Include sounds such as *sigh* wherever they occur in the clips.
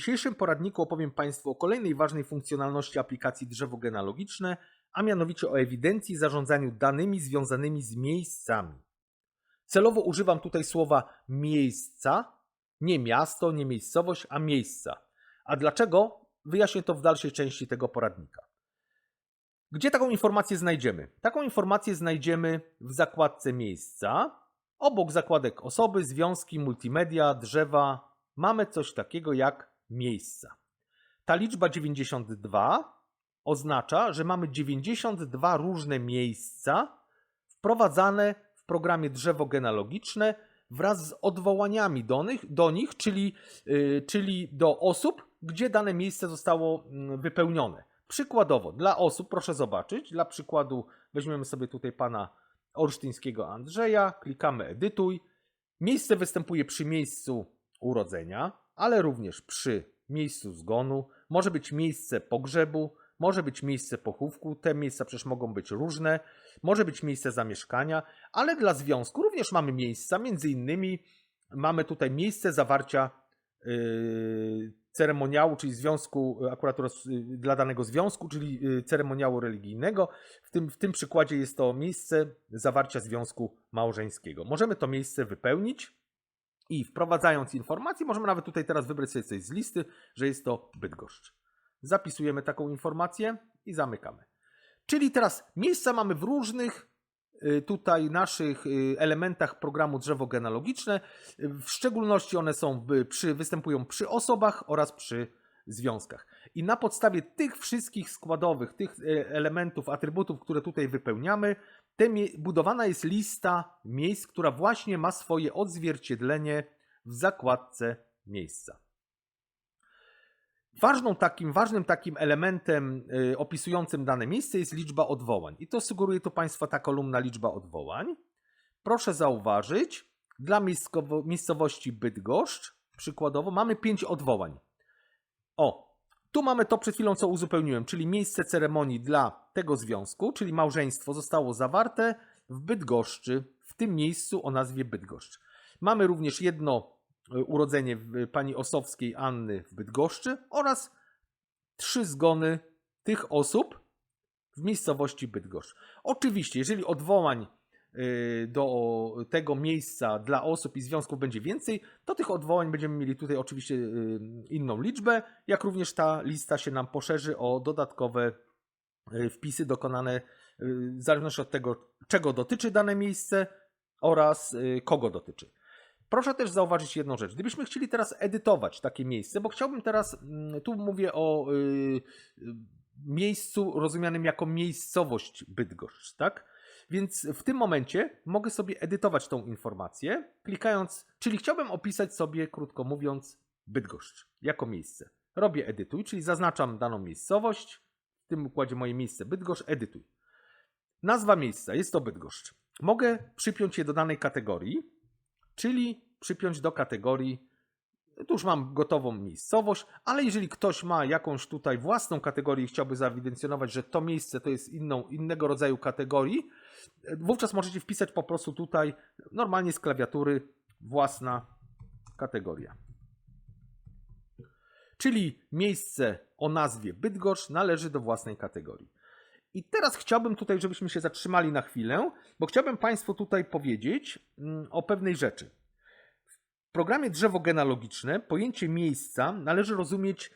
dzisiejszym poradniku opowiem Państwu o kolejnej ważnej funkcjonalności aplikacji drzewo genealogiczne, a mianowicie o ewidencji i zarządzaniu danymi związanymi z miejscami. Celowo używam tutaj słowa miejsca, nie miasto, nie miejscowość, a miejsca. A dlaczego? Wyjaśnię to w dalszej części tego poradnika. Gdzie taką informację znajdziemy? Taką informację znajdziemy w zakładce miejsca. Obok zakładek osoby, związki, multimedia, drzewa mamy coś takiego jak miejsca. Ta liczba 92 oznacza, że mamy 92 różne miejsca wprowadzane w programie drzewo genealogiczne wraz z odwołaniami do nich, do nich czyli, yy, czyli do osób, gdzie dane miejsce zostało mm, wypełnione. Przykładowo, dla osób, proszę zobaczyć, dla przykładu weźmiemy sobie tutaj pana Olsztyńskiego Andrzeja, klikamy edytuj. Miejsce występuje przy miejscu urodzenia, ale również przy miejscu zgonu. Może być miejsce pogrzebu, może być miejsce pochówku. Te miejsca przecież mogą być różne. Może być miejsce zamieszkania, ale dla związku również mamy miejsca. Między innymi mamy tutaj miejsce zawarcia yy, ceremoniału, czyli związku, akurat roz, dla danego związku, czyli yy, ceremoniału religijnego. W tym, w tym przykładzie jest to miejsce zawarcia związku małżeńskiego. Możemy to miejsce wypełnić i wprowadzając informacje, możemy nawet tutaj teraz wybrać sobie coś z listy, że jest to Bydgoszcz. Zapisujemy taką informację i zamykamy. Czyli teraz miejsca mamy w różnych y, tutaj naszych y, elementach programu drzewo genealogiczne. W szczególności one są przy, występują przy osobach oraz przy związkach. I na podstawie tych wszystkich składowych, tych y, elementów, atrybutów, które tutaj wypełniamy, budowana jest lista miejsc, która właśnie ma swoje odzwierciedlenie w zakładce miejsca. Ważną takim, ważnym takim elementem y, opisującym dane miejsce jest liczba odwołań. I to sugeruje to Państwa ta kolumna liczba odwołań. Proszę zauważyć, dla miejscowości Bydgoszcz przykładowo mamy 5 odwołań. O, tu mamy to przed chwilą, co uzupełniłem, czyli miejsce ceremonii dla tego związku, czyli małżeństwo zostało zawarte w Bydgoszczy, w tym miejscu o nazwie Bydgoszcz. Mamy również jedno e, urodzenie pani Osowskiej Anny w Bydgoszczy oraz trzy zgony tych osób w miejscowości Bydgoszcz. Oczywiście, jeżeli odwołań do tego miejsca dla osób i związków będzie więcej, to tych odwołań będziemy mieli tutaj oczywiście y, inną liczbę, jak również ta lista się nam poszerzy o dodatkowe y, wpisy dokonane w zależności od tego, czego dotyczy dane miejsce oraz kogo dotyczy. Proszę też zauważyć jedną rzecz. Gdybyśmy chcieli teraz edytować takie miejsce, bo chciałbym teraz, mm, tu mówię o miejscu rozumianym jako miejscowość Bydgoszcz, tak? Więc w tym momencie mogę sobie edytować tą informację, klikając, czyli chciałbym opisać sobie, krótko mówiąc, Bydgoszcz jako miejsce. Robię edytuj, czyli zaznaczam daną miejscowość, w tym układzie moje miejsce Bydgoszcz, edytuj. Nazwa miejsca jest to Bydgoszcz. Mogę przypiąć je do danej kategorii, czyli przypiąć do kategorii tu już mam gotową miejscowość, ale jeżeli ktoś ma jakąś tutaj własną kategorię i chciałby zaewidencjonować, że to miejsce to jest inną, innego rodzaju kategorii, wówczas możecie wpisać po prostu tutaj normalnie z klawiatury własna kategoria. Czyli miejsce o nazwie Bydgoszcz należy do własnej kategorii. I teraz chciałbym tutaj, żebyśmy się zatrzymali na chwilę, bo chciałbym Państwu tutaj powiedzieć mm, o pewnej rzeczy. W programie drzewo genealogiczne pojęcie miejsca należy rozumieć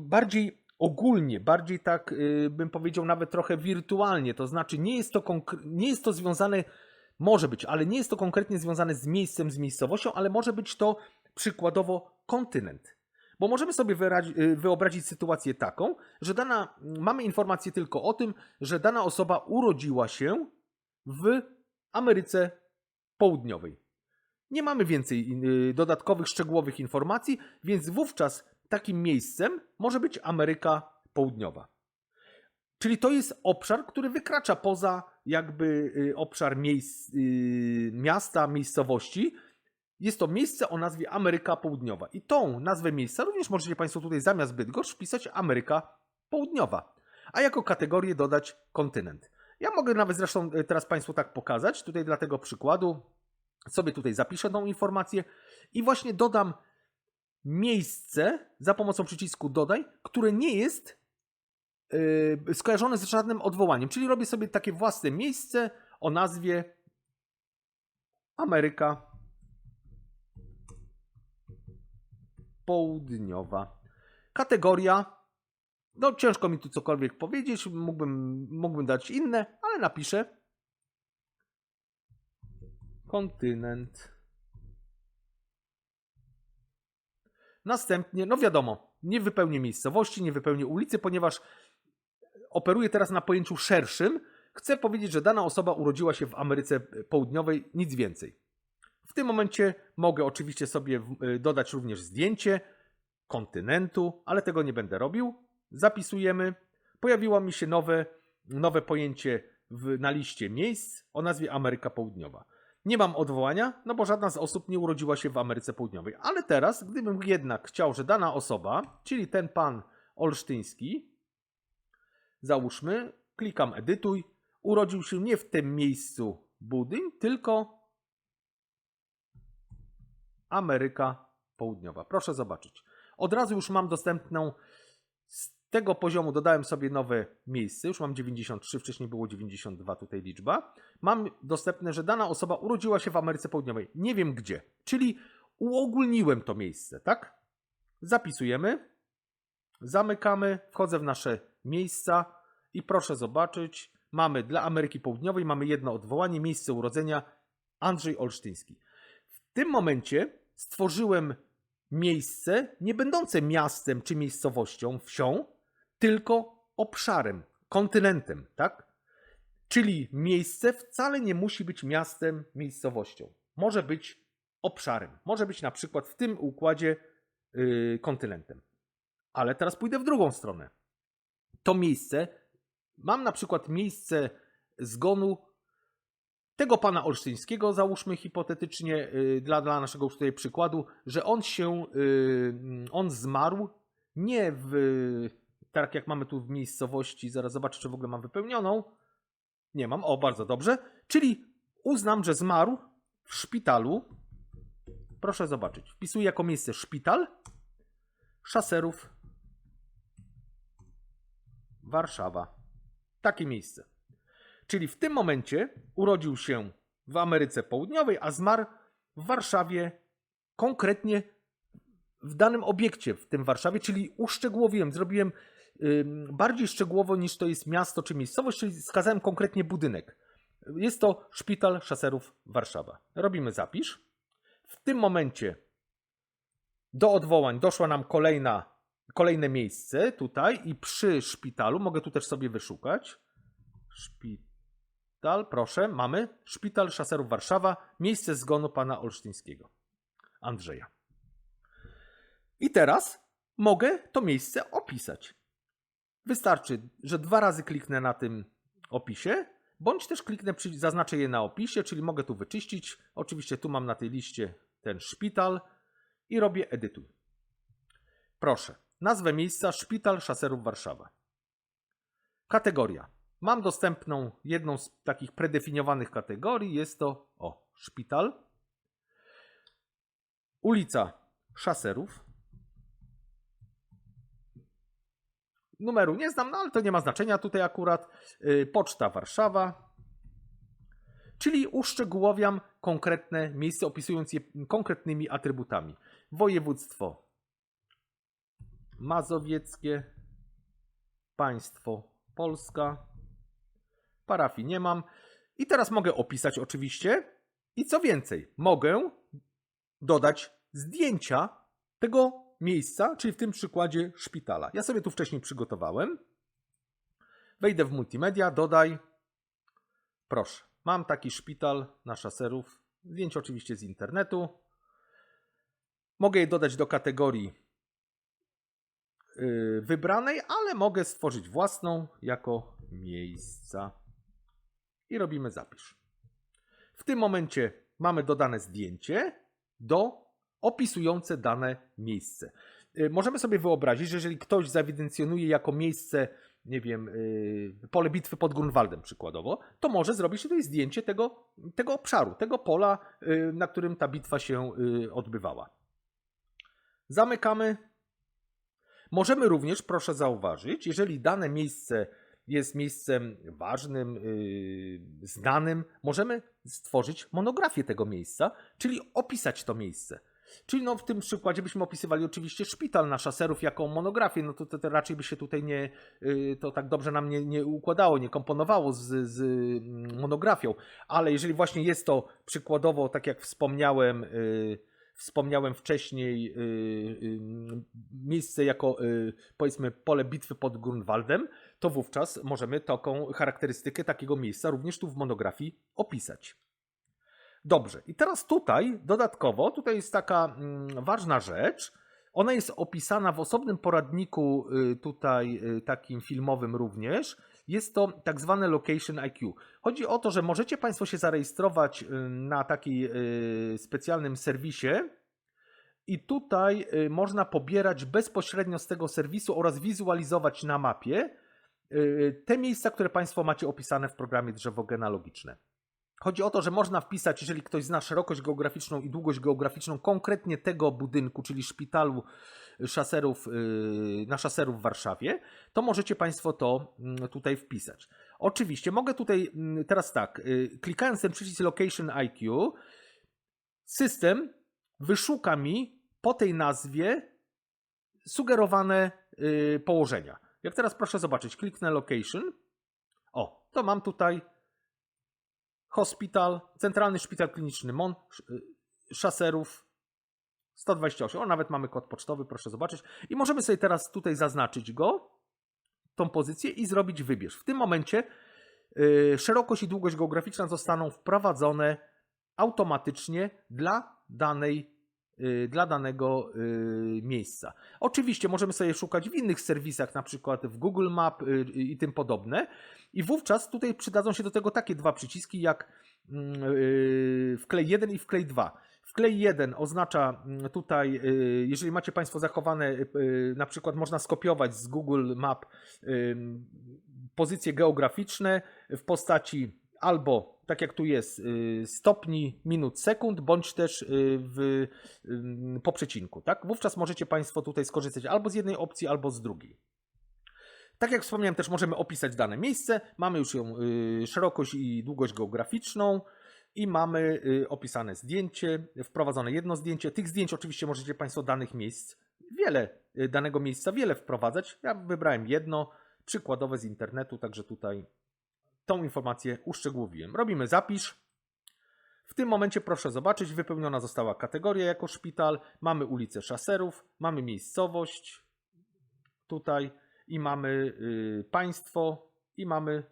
bardziej ogólnie, bardziej tak yy, bym powiedział nawet trochę wirtualnie, to znaczy nie jest to, nie jest to związane, może być, ale nie jest to konkretnie związane z miejscem, z miejscowością, ale może być to przykładowo kontynent. Bo możemy sobie y, wyobrazić sytuację taką, że dana, mamy informację tylko o tym, że dana osoba urodziła się w Ameryce Południowej. Nie mamy więcej y, dodatkowych, szczegółowych informacji, więc wówczas takim miejscem może być Ameryka Południowa. Czyli to jest obszar, który wykracza poza jakby y, obszar miejsc, y, miasta, miejscowości. Jest to miejsce o nazwie Ameryka Południowa. I tą nazwę miejsca również możecie Państwo tutaj zamiast Bydgoszcz wpisać Ameryka Południowa. A jako kategorię dodać kontynent. Ja mogę nawet zresztą teraz Państwu tak pokazać. Tutaj dla tego przykładu sobie tutaj zapiszę tą informację i właśnie dodam miejsce za pomocą przycisku dodaj, które nie jest yy, skojarzone z żadnym odwołaniem. Czyli robię sobie takie własne miejsce o nazwie Ameryka Południowa. Kategoria. No, ciężko mi tu cokolwiek powiedzieć, mógłbym, mógłbym dać inne, ale napiszę. Kontynent. Następnie, no wiadomo, nie wypełnię miejscowości, nie wypełnię ulicy, ponieważ operuję teraz na pojęciu szerszym. Chcę powiedzieć, że dana osoba urodziła się w Ameryce Południowej, nic więcej. W tym momencie mogę oczywiście sobie y, dodać również zdjęcie kontynentu, ale tego nie będę robił. Zapisujemy. Pojawiło mi się nowe, nowe pojęcie w, na liście miejsc o nazwie Ameryka Południowa. Nie mam odwołania, no bo żadna z osób nie urodziła się w Ameryce Południowej. Ale teraz, gdybym jednak chciał, że dana osoba, czyli ten pan olsztyński, załóżmy, klikam edytuj, urodził się nie w tym miejscu budyń, tylko Ameryka Południowa. Proszę zobaczyć. Od razu już mam dostępną tego poziomu dodałem sobie nowe miejsce, już mam 93, wcześniej było 92 tutaj liczba. Mam dostępne, że dana osoba urodziła się w Ameryce Południowej. Nie wiem gdzie, czyli uogólniłem to miejsce, tak? Zapisujemy, zamykamy, wchodzę w nasze miejsca i proszę zobaczyć, mamy dla Ameryki Południowej mamy jedno odwołanie, miejsce urodzenia Andrzej Olsztyński. W tym momencie stworzyłem miejsce nie będące miastem czy miejscowością, wsią, tylko obszarem, kontynentem, tak? Czyli miejsce wcale nie musi być miastem, miejscowością. Może być obszarem. Może być na przykład w tym układzie yy, kontynentem. Ale teraz pójdę w drugą stronę. To miejsce, mam na przykład miejsce zgonu tego pana Olsztyńskiego, załóżmy hipotetycznie yy, dla, dla naszego tutaj przykładu, że on się, yy, on zmarł nie w, tak jak mamy tu w miejscowości, zaraz zobaczę, czy w ogóle mam wypełnioną. Nie mam, o bardzo dobrze. Czyli uznam, że zmarł w szpitalu. Proszę zobaczyć, wpisuję jako miejsce szpital szaserów Warszawa. Takie miejsce. Czyli w tym momencie urodził się w Ameryce Południowej, a zmarł w Warszawie, konkretnie w danym obiekcie w tym Warszawie, czyli uszczegółowiłem, zrobiłem bardziej szczegółowo niż to jest miasto czy miejscowość, czyli skazałem konkretnie budynek. Jest to Szpital Szaserów Warszawa. Robimy zapisz. W tym momencie do odwołań doszła nam kolejna, kolejne miejsce tutaj i przy szpitalu mogę tu też sobie wyszukać. Szpital, proszę, mamy Szpital Szaserów Warszawa, miejsce zgonu pana Olsztyńskiego, Andrzeja. I teraz mogę to miejsce opisać. Wystarczy, że dwa razy kliknę na tym opisie, bądź też kliknę, zaznaczę je na opisie, czyli mogę tu wyczyścić. Oczywiście tu mam na tej liście ten szpital i robię edytuj. Proszę, nazwę miejsca Szpital Szaserów Warszawa. Kategoria. Mam dostępną jedną z takich predefiniowanych kategorii, jest to o, szpital. Ulica Szaserów. Numeru nie znam, no ale to nie ma znaczenia tutaj akurat. Yy, Poczta Warszawa. Czyli uszczegółowiam konkretne miejsce, opisując je konkretnymi atrybutami. Województwo mazowieckie, państwo Polska, parafii nie mam. I teraz mogę opisać oczywiście. I co więcej, mogę dodać zdjęcia tego miejsca, czyli w tym przykładzie szpitala. Ja sobie tu wcześniej przygotowałem. Wejdę w multimedia, dodaj. Proszę, mam taki szpital na szaserów. Zdjęcie oczywiście z internetu. Mogę je dodać do kategorii yy, wybranej, ale mogę stworzyć własną jako miejsca. I robimy zapisz. W tym momencie mamy dodane zdjęcie do opisujące dane miejsce. Y, Możemy sobie wyobrazić, że jeżeli ktoś zaewidencjonuje jako miejsce, nie wiem, y, pole bitwy pod Grunwaldem przykładowo, to może zrobić tutaj zdjęcie tego, tego obszaru, tego pola, y, na którym ta bitwa się odbywała. Zamykamy. Możemy również, proszę zauważyć, jeżeli dane miejsce jest miejscem ważnym, znanym, możemy stworzyć monografię tego miejsca, czyli opisać to miejsce. Czyli no w tym przykładzie byśmy opisywali oczywiście szpital na szaserów jako monografię, no to, to, to raczej by się tutaj nie, yy, to tak dobrze nam nie, nie układało, nie komponowało z, z mm, monografią, ale jeżeli właśnie jest to przykładowo, tak jak wspomniałem, yy, wspomniałem wcześniej, yy, miejsce jako powiedzmy pole bitwy pod Grunwaldem, to wówczas możemy taką charakterystykę takiego miejsca również tu w monografii opisać. Dobrze, i teraz tutaj dodatkowo, tutaj jest taka mm, ważna rzecz. Ona jest opisana w osobnym poradniku, y, tutaj y, takim filmowym również. Jest to tak zwane Location IQ. Chodzi o to, że możecie Państwo się zarejestrować y, na takim specjalnym serwisie. I tutaj można pobierać bezpośrednio z tego serwisu oraz wizualizować na mapie te miejsca, które Państwo macie opisane w programie drzewo genealogiczne. Chodzi o to, że można wpisać, jeżeli ktoś zna szerokość geograficzną i długość geograficzną konkretnie tego budynku, czyli szpitalu szaserów, y, na szaserów w Warszawie, to możecie Państwo to mm, tutaj wpisać. Oczywiście mogę tutaj mm, teraz tak, y, klikając ten przycisk Location IQ, system wyszuka mi po tej nazwie sugerowane y, położenia. Jak teraz proszę zobaczyć, kliknę Location. O, to mam tutaj Hospital, Centralny Szpital Kliniczny MON, y, Szaserów 128. O, nawet mamy kod pocztowy, proszę zobaczyć. I możemy sobie teraz tutaj zaznaczyć go, tą pozycję i zrobić wybierz. W tym momencie y, szerokość i długość geograficzna zostaną wprowadzone automatycznie dla danej dla danego y, miejsca. Oczywiście możemy sobie szukać w innych serwisach, na przykład w Google Map y, i tym podobne. I wówczas tutaj przydadzą się do tego takie dwa przyciski jak mm, y, wklej 1 i wklej 2. Wklej 1 oznacza mm, tutaj, y, jeżeli macie Państwo zachowane, y, na przykład można skopiować z Google Map y, pozycje geograficzne w postaci albo, tak jak tu jest, y, stopni minut sekund, bądź też y, w, y, po przecinku. Tak? Wówczas możecie Państwo tutaj skorzystać albo z jednej opcji, albo z drugiej. Tak jak wspomniałem, też możemy opisać dane miejsce. Mamy już ją szerokość i długość geograficzną i mamy opisane zdjęcie, wprowadzone jedno zdjęcie. Tych zdjęć oczywiście możecie Państwo danych miejsc, wiele, danego miejsca wiele wprowadzać. Ja wybrałem jedno, przykładowe z internetu, także tutaj tą informację uszczegółowiłem. Robimy zapisz. W tym momencie proszę zobaczyć, wypełniona została kategoria jako szpital. Mamy ulicę Szaserów, mamy miejscowość tutaj i mamy y, państwo i mamy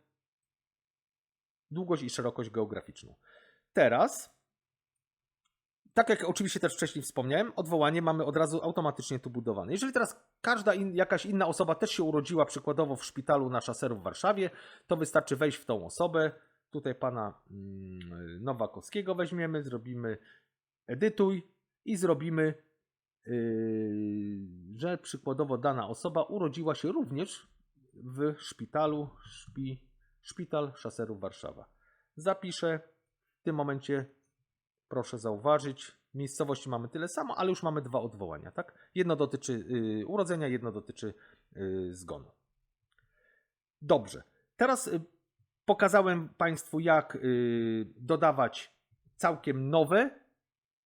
długość i szerokość geograficzną. Teraz, tak jak oczywiście też wcześniej wspomniałem, odwołanie mamy od razu automatycznie tu budowane. Jeżeli teraz każda in, jakaś inna osoba też się urodziła przykładowo w szpitalu na Szaserów w Warszawie, to wystarczy wejść w tą osobę. Tutaj pana mm, Nowakowskiego weźmiemy, zrobimy edytuj i zrobimy, yy, że przykładowo dana osoba urodziła się również w szpitalu, szpi, szpital Szaserów Warszawa. Zapiszę. W tym momencie proszę zauważyć, miejscowości mamy tyle samo, ale już mamy dwa odwołania, tak? Jedno dotyczy y, urodzenia, jedno dotyczy y, zgonu. Dobrze. Teraz y, pokazałem Państwu, jak y, dodawać całkiem nowe,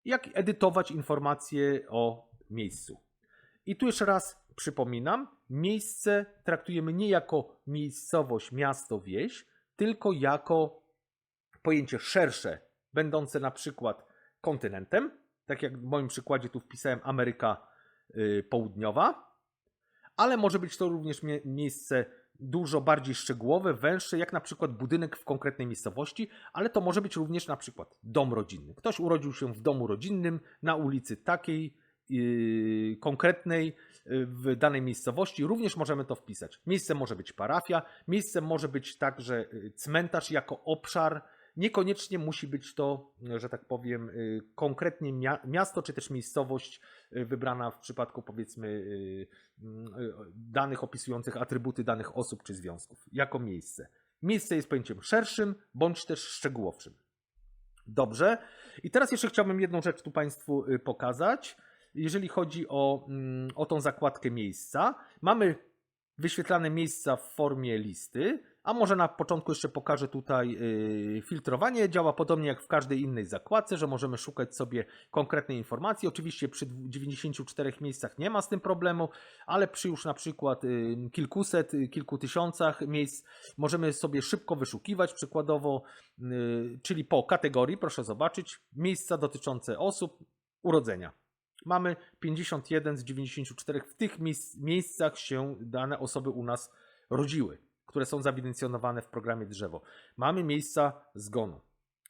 jak edytować informacje o miejscu. I tu jeszcze raz przypominam, miejsce traktujemy nie jako miejscowość, miasto, wieś, tylko jako pojęcie szersze, będące na przykład kontynentem, tak jak w moim przykładzie tu wpisałem Ameryka y, Południowa, ale może być to również mie- miejsce dużo bardziej szczegółowe, węższe, jak na przykład budynek w konkretnej miejscowości, ale to może być również na przykład dom rodzinny. Ktoś urodził się w domu rodzinnym na ulicy takiej yy, konkretnej yy, w danej miejscowości, również możemy to wpisać. Miejsce może być parafia, miejsce może być także cmentarz jako obszar. Niekoniecznie musi być to, że tak powiem, yy, konkretnie mia- miasto czy też miejscowość yy, wybrana w przypadku powiedzmy danych opisujących atrybuty danych osób czy związków jako miejsce. Miejsce jest pojęciem szerszym bądź też szczegółowszym. Dobrze. I teraz jeszcze chciałbym jedną rzecz tu Państwu pokazać. jeżeli chodzi o, mm, o tą zakładkę miejsca. Mamy wyświetlane miejsca w formie listy, a może na początku jeszcze pokażę tutaj yy, filtrowanie. Działa podobnie jak w każdej innej zakładce, że możemy szukać sobie konkretnej informacji. Oczywiście przy 94 miejscach nie ma z tym problemu, ale przy już na przykład yy, kilkuset, yy, kilku tysiącach miejsc możemy sobie szybko wyszukiwać, przykładowo, czyli po kategorii, proszę zobaczyć, miejsca dotyczące osób, urodzenia. Mamy 51 z 94. W tych miejsc, miejscach się dane osoby u nas rodziły, które są zaewidencjonowane w programie drzewo. Mamy miejsca zgonu,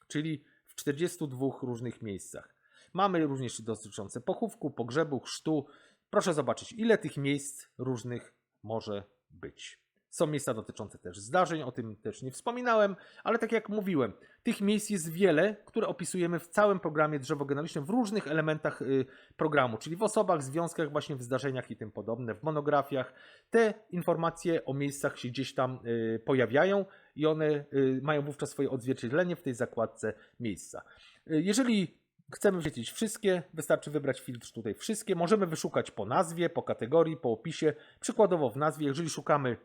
czyli w 42 różnych miejscach. Mamy również dotyczące pochówku, pogrzebu, chrztu. Proszę zobaczyć, ile tych miejsc różnych może być. Są miejsca dotyczące też zdarzeń, o tym też nie wspominałem, ale tak jak mówiłem, tych miejsc jest wiele, które opisujemy w całym programie drzewo w różnych elementach y, programu, czyli w osobach, związkach, właśnie w zdarzeniach i tym podobne, w monografiach. Te informacje o miejscach się gdzieś tam y, pojawiają i one y, mają wówczas swoje odzwierciedlenie w tej zakładce miejsca. Jeżeli Chcemy wyświetlić wszystkie, wystarczy wybrać filtr tutaj wszystkie. Możemy wyszukać po nazwie, po kategorii, po opisie. Przykładowo w nazwie, jeżeli szukamy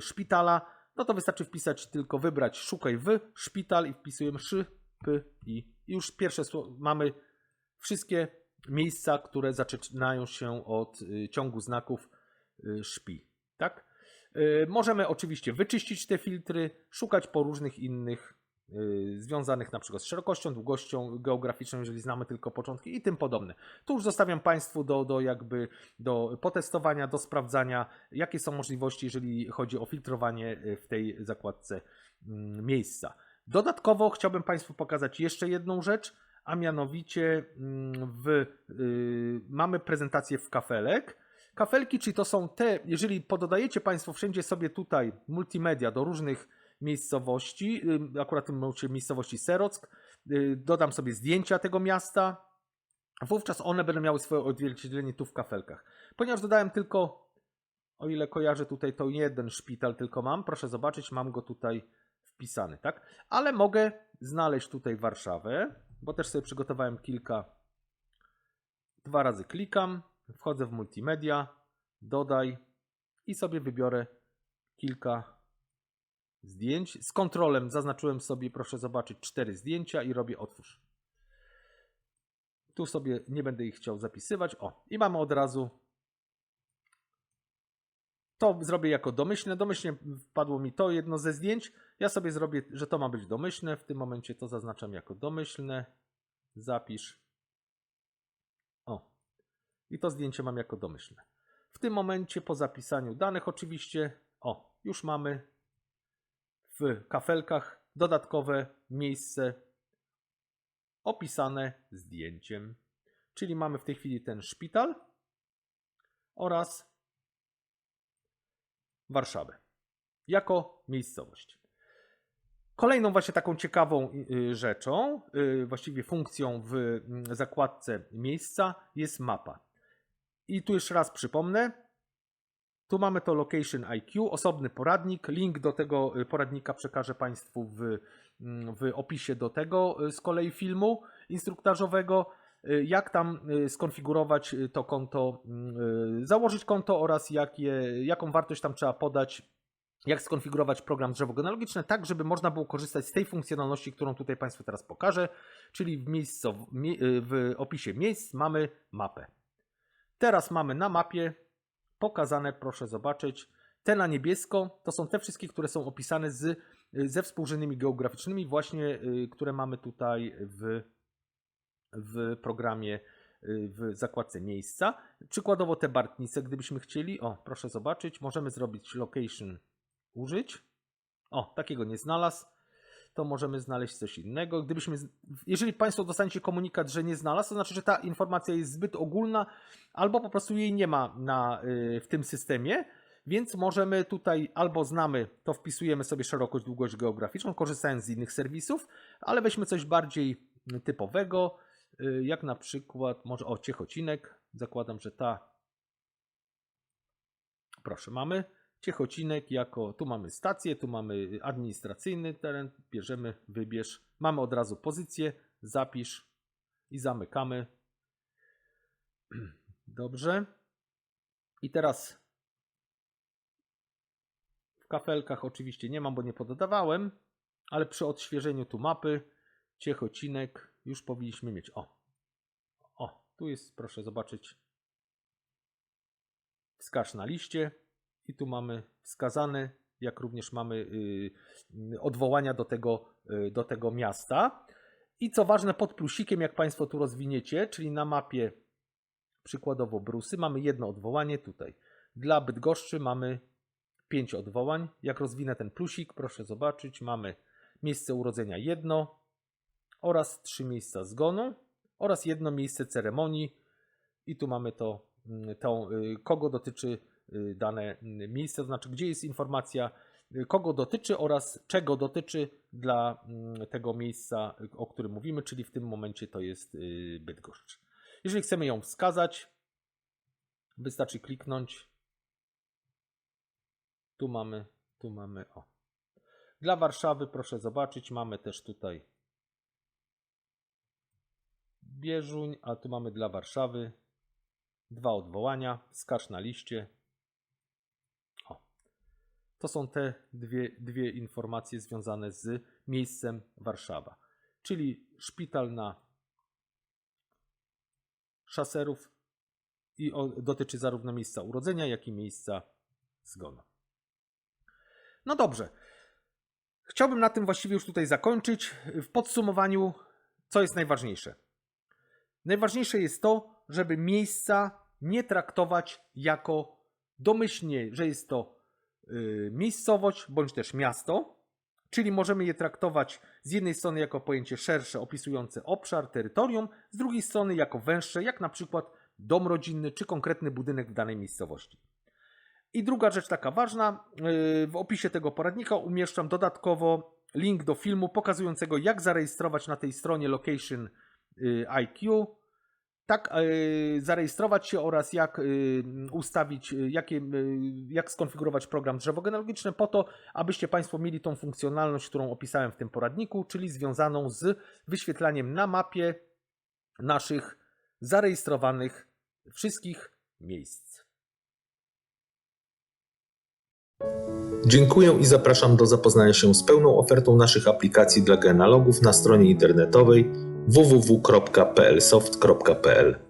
szpitala, no to wystarczy wpisać tylko wybrać szukaj w szpital i wpisujemy szy, p, i. I już pierwsze słowo mamy wszystkie miejsca, które zaczynają się od y, ciągu znaków y, szpi. Tak? Y, możemy oczywiście wyczyścić te filtry, szukać po różnych innych związanych na przykład z szerokością, długością geograficzną, jeżeli znamy tylko początki i tym podobne. Tu już zostawiam Państwu do, do jakby do potestowania, do sprawdzania, jakie są możliwości, jeżeli chodzi o filtrowanie y, w tej zakładce mm, miejsca. Dodatkowo chciałbym Państwu pokazać jeszcze jedną rzecz, a mianowicie mm, w, yy, mamy prezentację w kafelek. Kafelki, czyli to są te, jeżeli pododajecie Państwo wszędzie sobie tutaj multimedia do różnych miejscowości, y, akurat w tym momencie miejscowości Serock. Y, dodam sobie zdjęcia tego miasta. Wówczas one będą miały swoje odzwierciedlenie tu w kafelkach. Ponieważ dodałem tylko, o ile kojarzę tutaj, to jeden szpital tylko mam. Proszę zobaczyć, mam go tutaj wpisany, tak? Ale mogę znaleźć tutaj Warszawę, bo też sobie przygotowałem kilka. Dwa razy klikam, wchodzę w multimedia, dodaj i sobie wybiorę kilka zdjęć. Z kontrolem zaznaczyłem sobie, proszę zobaczyć, cztery zdjęcia i robię otwórz. Tu sobie nie będę ich chciał zapisywać. O, i mamy od razu. To zrobię jako domyślne. Domyślnie wpadło mi to jedno ze zdjęć. Ja sobie zrobię, że to ma być domyślne. W tym momencie to zaznaczam jako domyślne. Zapisz. O. I to zdjęcie mam jako domyślne. W tym momencie po zapisaniu danych oczywiście, o, już mamy w kafelkach dodatkowe miejsce opisane zdjęciem. Czyli mamy w tej chwili ten szpital oraz Warszawę jako miejscowość. Kolejną właśnie taką ciekawą y, rzeczą, y, właściwie funkcją w mm, zakładce miejsca jest mapa. I tu jeszcze raz przypomnę, tu mamy to Location IQ, osobny poradnik. Link do tego y, poradnika przekażę Państwu w, mm, w opisie do tego y, z kolei filmu instruktażowego. Y, jak tam skonfigurować to konto, mm, założyć konto oraz jaką wartość tam trzeba podać, jak skonfigurować program drzewo genealogiczne, tak żeby można było korzystać z tej funkcjonalności, którą tutaj Państwu teraz pokażę, czyli w, miejscu, w opisie miejsc mamy mapę. Teraz mamy na mapie pokazane, proszę zobaczyć. Te na niebiesko to są te wszystkie, które są opisane z, ze współrzędnymi geograficznymi, właśnie y, które mamy tutaj w, w programie y, w zakładce miejsca. Przykładowo te bartnice, gdybyśmy chcieli, o proszę zobaczyć, możemy zrobić location użyć. O, takiego nie znalazł to możemy znaleźć coś innego. Gdybyśmy, jeżeli Państwo dostaniecie komunikat, że nie znalazł, to znaczy, że ta informacja jest zbyt ogólna, albo po prostu jej nie ma na, y, w tym systemie. Więc możemy tutaj albo znamy, to wpisujemy sobie szerokość, długość geograficzną, korzystając z innych serwisów, ale weźmy coś bardziej typowego, y, jak na przykład, może o Ciechocinek, zakładam, że ta, proszę, mamy Ciechocinek jako, tu mamy stację, tu mamy administracyjny teren, bierzemy, wybierz, mamy od razu pozycję, zapisz i zamykamy. *clears throat* Dobrze. I teraz w kafelkach oczywiście nie mam, bo nie poddawałem, ale przy odświeżeniu tu mapy Ciechocinek już powinniśmy mieć. O, o, tu jest, proszę zobaczyć, wskaż na liście i tu mamy wskazane, jak również mamy y, y, odwołania do tego, y, do tego miasta. I co ważne, pod plusikiem, jak Państwo tu rozwiniecie, czyli na mapie przykładowo Brusy, mamy jedno odwołanie tutaj. Dla Bydgoszczy mamy pięć odwołań. Jak rozwinę ten plusik, proszę zobaczyć, mamy miejsce urodzenia jedno oraz trzy miejsca zgonu oraz jedno miejsce ceremonii. I tu mamy to, mm, kogo dotyczy dane mm, miejsce, to znaczy gdzie jest informacja, y, kogo dotyczy oraz czego dotyczy dla mm, tego miejsca, y, o którym mówimy, czyli w tym momencie to jest y, Bydgoszcz. Jeżeli chcemy ją wskazać, wystarczy kliknąć. Tu mamy, tu mamy, o. Dla Warszawy, proszę zobaczyć, mamy też tutaj Bieżuń, a tu mamy dla Warszawy dwa odwołania, wskacz na liście. To są te dwie, dwie informacje związane z miejscem Warszawa, czyli szpital na szaserów i dotyczy zarówno miejsca urodzenia, jak i miejsca zgonu. No dobrze. Chciałbym na tym właściwie już tutaj zakończyć. W podsumowaniu, co jest najważniejsze? Najważniejsze jest to, żeby miejsca nie traktować jako domyślnie, że jest to miejscowość bądź też miasto, czyli możemy je traktować z jednej strony jako pojęcie szersze opisujące obszar, terytorium, z drugiej strony jako węższe, jak na przykład dom rodzinny czy konkretny budynek w danej miejscowości. I druga rzecz taka ważna, yy, w opisie tego poradnika umieszczam dodatkowo link do filmu pokazującego jak zarejestrować na tej stronie Location yy, IQ, tak yy, zarejestrować się oraz jak yy, ustawić, yy, jakie, jak skonfigurować program drzewo genealogiczne po to, abyście Państwo mieli tą funkcjonalność, którą opisałem w tym poradniku, czyli związaną z wyświetlaniem na mapie naszych zarejestrowanych wszystkich miejsc. Dziękuję i zapraszam do zapoznania się z pełną ofertą naszych aplikacji dla genealogów na stronie internetowej www.plsoft.pl.